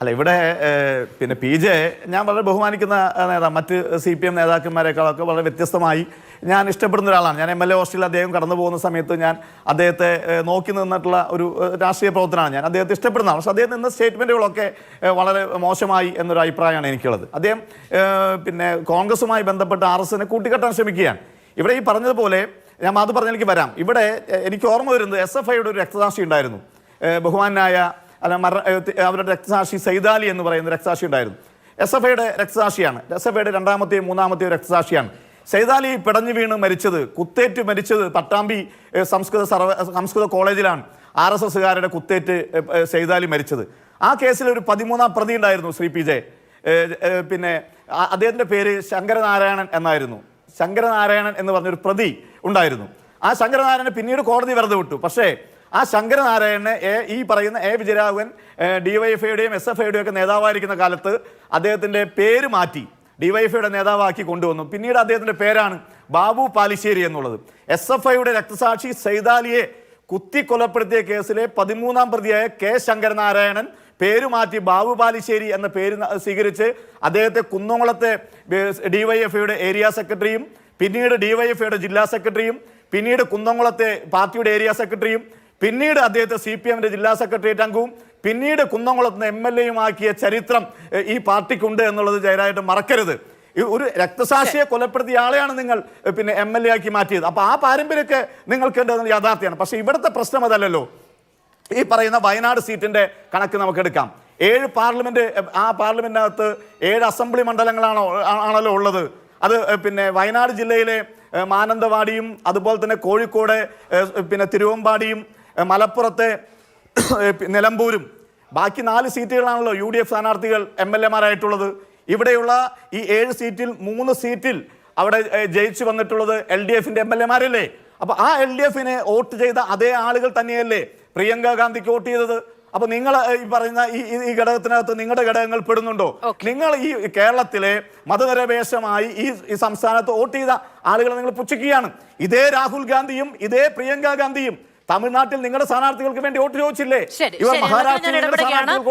അല്ല ഇവിടെ പിന്നെ പി ജെ ഞാൻ വളരെ ബഹുമാനിക്കുന്ന നേതാവ് നേതാ മറ്റ് സി പി എം നേതാക്കന്മാരെക്കാളൊക്കെ വളരെ വ്യത്യസ്തമായി ഞാൻ ഇഷ്ടപ്പെടുന്ന ഒരാളാണ്. ഞാൻ എം എൽ എ ഹോസ്റ്റലിൽ അദ്ദേഹം കടന്നു പോകുന്ന സമയത്ത് ഞാൻ അദ്ദേഹത്തെ നോക്കി നിന്നിട്ടുള്ള ഒരു രാഷ്ട്രീയ പ്രവർത്തനമാണ് ഞാൻ അദ്ദേഹത്തെ ഇഷ്ടപ്പെടുന്നതാണ് പക്ഷേ അദ്ദേഹം നിന്ന സ്റ്റേറ്റ്മെന്റുകളൊക്കെ വളരെ മോശമായി എന്നൊരു അഭിപ്രായമാണ് എനിക്കുള്ളത്. അദ്ദേഹം പിന്നെ കോൺഗ്രസുമായി ബന്ധപ്പെട്ട് ആർ എസ് എസിനെ കൂട്ടിക്കെട്ടാൻ ശ്രമിക്കുകയാണ്. ഇവിടെ ഈ പറഞ്ഞതുപോലെ ഞാൻ അത് പറഞ്ഞെനിക്ക് വരാം. ഇവിടെ എനിക്ക് ഓർമ്മ വരുന്നത് എസ് എഫ് ഐയുടെ ഒരു രക്തസാക്ഷി ഉണ്ടായിരുന്നു. ബഹുമാനായ അല്ല മര ഏഹ് അവരുടെ രക്തസാക്ഷി സൈതാലി എന്ന് പറയുന്ന രക്തസാക്ഷി ഉണ്ടായിരുന്നു. എസ് എഫ് ഐയുടെ രക്തസാക്ഷിയാണ്. എസ് എഫ് ഐയുടെ രണ്ടാമത്തെയും മൂന്നാമത്തെയും രക്തസാക്ഷിയാണ്. സൈതാലി പിടഞ്ഞു വീണ് മരിച്ചത് കുത്തേറ്റ് മരിച്ചത് പട്ടാമ്പി സംസ്കൃത സർവ സംസ്കൃത കോളേജിലാണ് ആർ എസ് എസ്സുകാരുടെ കുത്തേറ്റ് സൈതാലി മരിച്ചത്. ആ കേസിൽ ഒരു പതിമൂന്നാം പ്രതി ഉണ്ടായിരുന്നു ശ്രീ പി ജെ. പിന്നെ അദ്ദേഹത്തിന്റെ പേര് ശങ്കരനാരായണൻ എന്നായിരുന്നു. ശങ്കരനാരായണൻ എന്ന് പറഞ്ഞൊരു പ്രതി ഉണ്ടായിരുന്നു. ആ ശങ്കരനാരായണൻ പിന്നീട് കോടതി വെറുതെ വിട്ടു. പക്ഷേ ആ ശങ്കരനാരായണനെ ഈ പറയുന്ന എ. വിജയരാഘവൻ ഡിവൈഎഫ്ഐയുടെയും എസ് എഫ് ഐയുടെയും ഒക്കെ നേതാവായിരിക്കുന്ന കാലത്ത് അദ്ദേഹത്തിന്റെ പേര് മാറ്റി ഡിവൈഎഫ്ഐയുടെ നേതാവാക്കി കൊണ്ടുവന്നു. പിന്നീട് അദ്ദേഹത്തിന്റെ പേരാണ് ബാബു പാലിശ്ശേരി എന്നുള്ളത്. എസ് എഫ് ഐയുടെ രക്തസാക്ഷി സൈതാലിയെ കുത്തി കൊലപ്പെടുത്തിയ കേസിലെ പതിമൂന്നാം പ്രതിയായ കെ. ശങ്കരനാരായണൻ പേര് മാറ്റി ബാബു പാലിശ്ശേരി എന്ന പേര് സ്വീകരിച്ച് അദ്ദേഹത്തെ കുന്നംകുളത്തെ ഡിവൈഎഫ്ഐയുടെ ഏരിയ സെക്രട്ടറിയും പിന്നീട് ഡിവൈഎഫ്ഐയുടെ ജില്ലാ സെക്രട്ടറിയും പിന്നീട് കുന്നംകുളത്തെ പാർട്ടിയുടെ ഏരിയ സെക്രട്ടറിയും പിന്നീട് അദ്ദേഹത്തെ സി പി എമ്മിന്റെ ജില്ലാ സെക്രട്ടേറിയറ്റ് അംഗവും പിന്നീട് കുന്നംകുളത്ത് എം എൽ എയും ആക്കിയ ചരിത്രം ഈ പാർട്ടിക്കുണ്ട് എന്നുള്ളത് ജയരായിട്ട് മറക്കരുത്. ഒരു രക്തസാക്ഷിയെ കൊലപ്പെടുത്തിയ ആളെയാണ് നിങ്ങൾ പിന്നെ എം എൽ എ ആക്കി മാറ്റിയത്. അപ്പോൾ ആ പാരമ്പര്യമൊക്കെ നിങ്ങൾക്ക് ഉണ്ടെന്നത് യാഥാർത്ഥ്യമാണ്. പക്ഷേ ഇവിടുത്തെ പ്രശ്നം അതല്ലല്ലോ. ഈ പറയുന്ന വയനാട് സീറ്റിന്റെ കണക്ക് നമുക്ക് എടുക്കാം ഏഴ് പാർലമെന്റ് ആ പാർലമെന്റിനകത്ത് ഏഴ് അസംബ്ലി മണ്ഡലങ്ങളാണോ ആണല്ലോ ഉള്ളത്. അത് പിന്നെ വയനാട് ജില്ലയിലെ മാനന്തവാടിയും അതുപോലെ തന്നെ കോഴിക്കോട് പിന്നെ തിരുവമ്പാടിയും മലപ്പുറത്തെ നിലമ്പൂരും. ബാക്കി നാല് സീറ്റുകളാണല്ലോ യു ഡി എഫ് സ്ഥാനാർത്ഥികൾ എം എൽ എമാരായിട്ടുള്ളത്. ഇവിടെയുള്ള ഈ ഏഴ് സീറ്റിൽ മൂന്ന് സീറ്റിൽ അവിടെ ജയിച്ചു വന്നിട്ടുള്ളത് എൽ ഡി എഫിന്റെ എം എൽ എമാരല്ലേ? അപ്പോൾ ആ എൽ ഡി എഫിനെ വോട്ട് ചെയ്ത അതേ ആളുകൾ തന്നെയല്ലേ പ്രിയങ്ക ഗാന്ധിക്ക് വോട്ട് ചെയ്തത്? അപ്പൊ നിങ്ങൾ ഈ പറയുന്ന ഈ ഈ- ഈ ഘടകത്തിനകത്ത് നിങ്ങളുടെ ഘടകങ്ങൾ പെടുന്നുണ്ടോ? നിങ്ങൾ ഈ കേരളത്തിലെ മതനിരപേക്ഷമായി ഈ ഈ സംസ്ഥാനത്ത് വോട്ട് ചെയ്ത ആളുകളെ നിങ്ങൾ പുച്ഛിക്കുകയാണ്. ഇതേ രാഹുൽ ഗാന്ധിയും ഇതേ പ്രിയങ്ക ഗാന്ധിയും തമിഴ്നാട്ടിൽ നിങ്ങളുടെ സ്ഥാനാർത്ഥികൾക്ക് വേണ്ടി വോട്ട് ചോദിച്ചില്ലേ? ഇവർ മഹാരാഷ്ട്രയിൽ